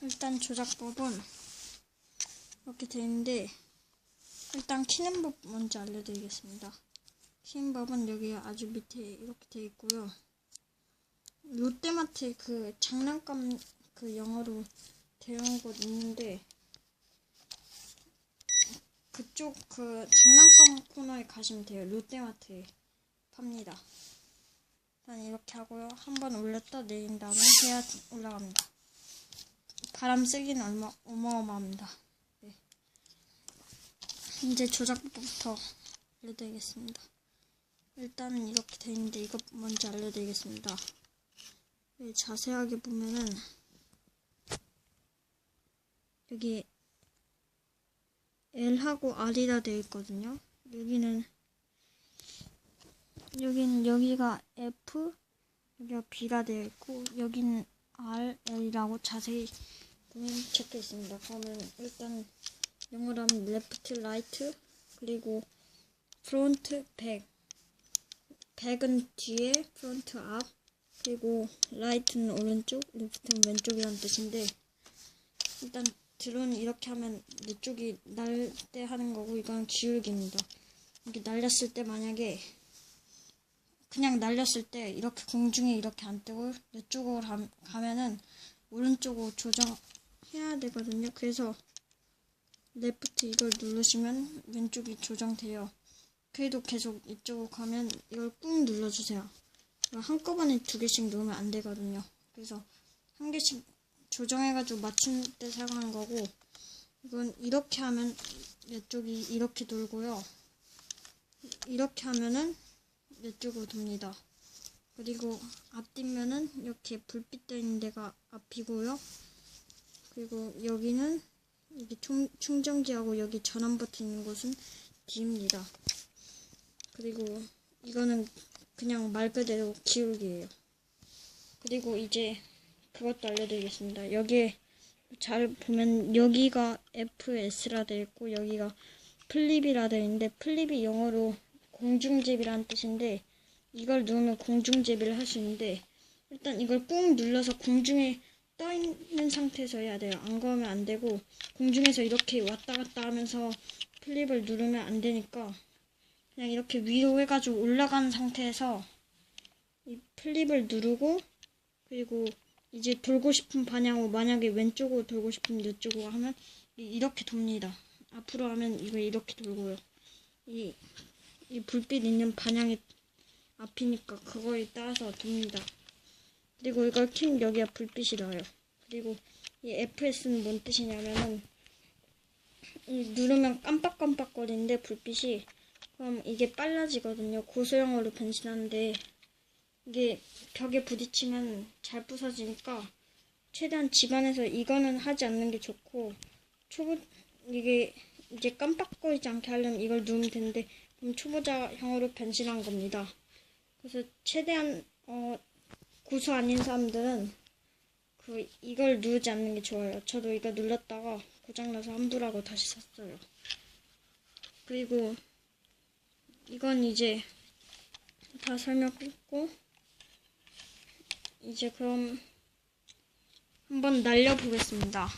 일단 조작법은 이렇게 되어 있는데 일단 키는 법 먼저 알려드리겠습니다. 키는 법은 여기 아주 밑에 이렇게 되어 있고요. 롯데마트 그 장난감 그 영어로 되어있는 곳 있는데 그쪽 그 장난감 코너에 가시면 돼요. 롯데마트에 팝니다. 일단 이렇게 하고요. 한번 올렸다 내린 다음에 해야 올라갑니다. 바람 세기는 얼마 어마어마합니다. 네. 이제 조작법부터 알려드리겠습니다. 일단은 이렇게 돼 있는데 이것 먼저 알려드리겠습니다. 네, 자세하게 보면은 여기 L하고 R이라 되어 있거든요. 여기는 여기는 여기가 F, 여기가 B가 되어 있고 여기는 R, L이라고 자세히 보면 적혀 있습니다. 그러면 일단 영어로 하면 left, right 그리고 front, back 백은 뒤에, 프론트 앞, 그리고 라이트는 오른쪽, 레프트는 왼쪽이라는 뜻인데 일단 드론 이렇게 하면 이쪽이 날 때 하는 거고 이건 기울기입니다. 이렇게 날렸을 때 만약에 그냥 날렸을 때 이렇게 공중에 이렇게 안 뜨고 이쪽으로 가, 가면은 오른쪽으로 조정 해야 되거든요. 그래서 레프트 이걸 누르시면 왼쪽이 조정돼요. 그래도 계속 이쪽으로 가면 이걸 꾹 눌러주세요. 한꺼번에 두 개씩 누르면 안 되거든요. 그래서 한 개씩 조정해가지고 맞춘 때 사용하는 거고 이건 이렇게 하면 이쪽이 이렇게 돌고요. 이렇게 하면은 이쪽으로 돕니다. 그리고 앞뒷면은 이렇게 불빛 떠 있는 데가 앞이고요. 그리고 여기는 여기 충, 충전기하고 여기 전원 버튼 있는 곳은 뒤입니다. 그리고 이거는 그냥 말 그대로 기울기예요. 그리고 이제 그것도 알려드리겠습니다. 여기에 잘 보면 여기가 FS라 되어 있고 여기가 플립이라 되어 있는데 플립이 영어로 공중제비라는 뜻인데 이걸 누르면 공중제비를 할 수 있는데 일단 이걸 꾹 눌러서 공중에 떠 있는 상태에서 해야 돼요. 안 그러면 안 되고 공중에서 이렇게 왔다 갔다 하면서 플립을 누르면 안 되니까 그냥 이렇게 위로 해가지고 올라간 상태에서 이 플립을 누르고 그리고 이제 돌고 싶은 방향으로 만약에 왼쪽으로 돌고 싶으면 이쪽으로 하면 이렇게 돕니다. 앞으로 하면 이거 이렇게 돌고요. 이, 이 불빛 있는 방향이 앞이니까 그거에 따라서 돕니다. 그리고 이걸 킨 여기가 불빛이 나요. 그리고 이 FS는 뭔 뜻이냐면은 누르면 깜빡깜빡거리는데 불빛이 그럼 이게 빨라지거든요. 고소형으로 변신하는데 이게 벽에 부딪히면 잘 부서지니까 최대한 집안에서 이거는 하지 않는 게 좋고 초보 이게 이제 깜빡거리지 않게 하려면 이걸 누르면 되는데 그럼 초보자형으로 변신한 겁니다. 그래서 최대한 어, 고수 아닌 사람들은 그 이걸 누르지 않는 게 좋아요. 저도 이거 눌렀다가 고장나서 환불하고 다시 샀어요. 그리고 이건 이제 다 설명했고 이제 그럼 한번 날려보겠습니다.